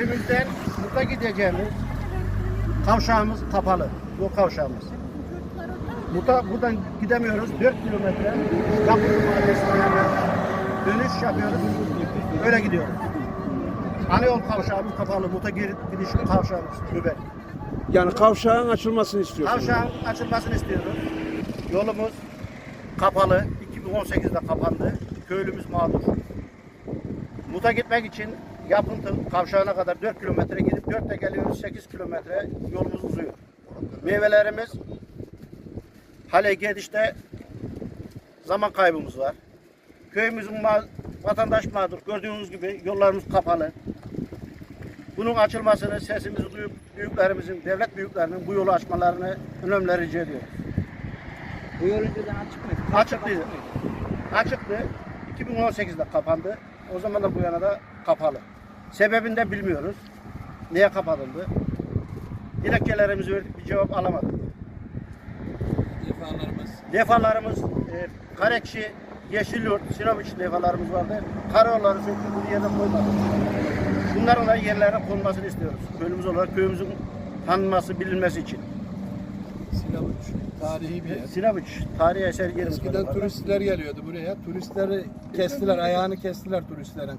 Sebepten Mut'a gideceğimiz kavşağımız kapalı. Bu kavşağımız. Mut'a buradan gidemiyoruz. 4 kilometre Kapılı Mahallesi'ne dönüş yapıyoruz. Öyle gidiyoruz. Ana yol kavşağımız kapalı. Mut'a gir, gidiş kavşağımız müber. Yani kavşağın açılmasını istiyorsunuz. Kavşağın açılmasını istiyoruz. Yolumuz kapalı. 2018'de kapandı. Köylümüz mağdur. Mut'a gitmek için yapıntı kavşağına kadar 4 kilometre gidip 4'te geliyoruz 8 kilometre yolumuz uzuyor. Meyvelerimiz hale gidişte zaman kaybımız var. Köyümüzün ma- vatandaş mağdur. Gördüğünüz gibi yollarımız kapalı. Bunun açılmasını sesimizi duyup büyüklerimizin, devlet büyüklerinin bu yolu açmalarını önemli rica ediyoruz. Bu yol önceden açık mıydı? Açıktı. Açıktı. 2018'de kapandı. O zaman da bu yana da kapalı. Sebebini de bilmiyoruz. Niye kapatıldı? Dilekçelerimizi verdik bir cevap alamadık. Defalarımız. Defalarımız e, Karekşi, Yeşilyurt, Sinoviç defalarımız vardı. Karayolları söktü bu yerde koymadık. Bunların da yerlerine konmasını istiyoruz. Köylümüz olarak köyümüzün tanınması, bilinmesi için. Silavuç tarihi bir yer. Sinoviç, tarihi eser yerimiz. Eskiden turistler geliyordu buraya. Turistleri kestiler, ayağını kestiler turistlerin.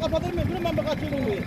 kapatır mıyım? Durun ben bir kaçıyorum diye.